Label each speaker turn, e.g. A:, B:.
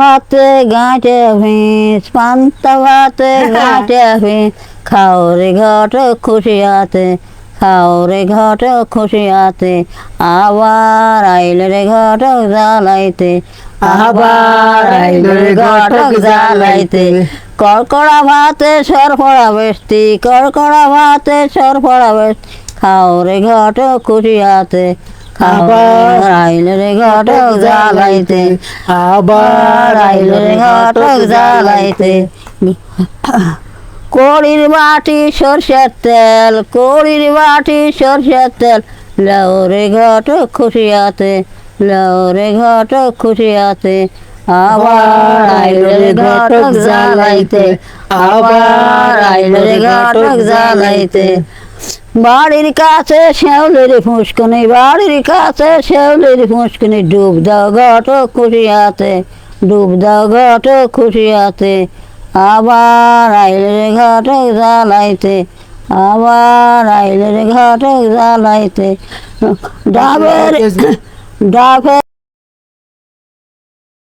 A: ভাতে গাঁটে ভিঁচ পান্তা ভাতে গাঁটে ভিঁচ খাও রে ঘট খুশিয়াতে খাও রে ঘট খুশিয়াতে আবার আইল রে ঘটক জ্বালাইতে আবার আইল রে ঘটক জ্বালাইতে। কড়কড়া ভাতে সরফড়া বেস্তি কড়কড়া ভাতে সরফড়া বেস্তি খাও রে ঘট খুশিয়াতে আবার আইল রে ঘটক জ্বালাইতে, আবার আইল রে ঘটক জ্বালাইতে। কড়ির বাটি সরষের তেল, কড়ির বাটি সরষের তেল। লওরে ঘটক খুশিয়াতে লওরে ঘটক খুশিয়াতে, আবার আইল রে ঘটক জ্বালাইতে, আবার আইল রে ঘটক জ্বালাইতে। বাড়ির কাছে শেওলের ফুসকুনি বাড়ির কাছে শেওলের ফুসকুনি ডুব দাও ঘট খুশিয়াতে ডুব দাও ঘট খুশিয়াতে আবার আইলের ঘটক জ্বালাইতে আবার আইলের ঘটক জ্বালাইতে। ডাবের ডাবে